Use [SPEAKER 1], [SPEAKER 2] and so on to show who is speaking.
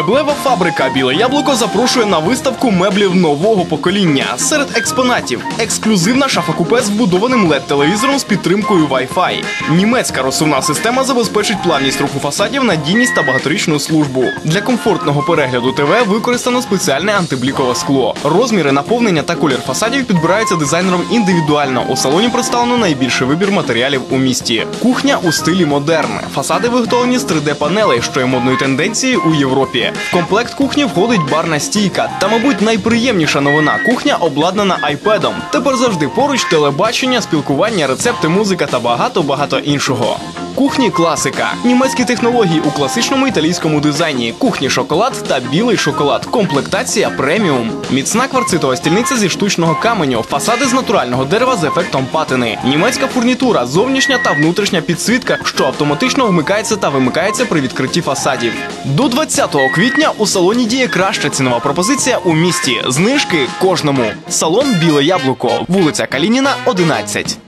[SPEAKER 1] Меблева фабрика Біле Яблуко запрошує на виставку меблів нового покоління. Серед експонатів ексклюзивна шафа купе з вбудованим led телевізором з підтримкою Wi-Fi. Німецька розсувна система забезпечить плавність руху фасадів, надійність та багаторічну службу. Для комфортного перегляду ТВ використано спеціальне антиблікове скло. Розміри, наповнення та колір фасадів підбираються дизайнером індивідуально. У салоні представлено найбільший вибір матеріалів у місті. Кухня у стилі модерн. Фасади виготовлені з 3D-панелей, що є модною тенденцією у Європі. В комплект кухні входить барна стійка. Та, мабуть, найприємніша новина кухня обладнана айпедом. Тепер завжди поруч телебачення, спілкування, рецепти, музика та багато багато іншого. Кухні класика. Німецькі технології у класичному італійському дизайні. Кухні шоколад та білий шоколад. Комплектація преміум. Міцна кварцитова стільниця зі штучного каменю. Фасади з натурального дерева з ефектом патини. Німецька фурнітура, зовнішня та внутрішня підсвітка, що автоматично вмикається та вимикається при відкритті фасадів. До 20 квітня у салоні діє краща цінова пропозиція у місті. Знижки кожному. Салон Біле Яблуко, вулиця Калініна, 11.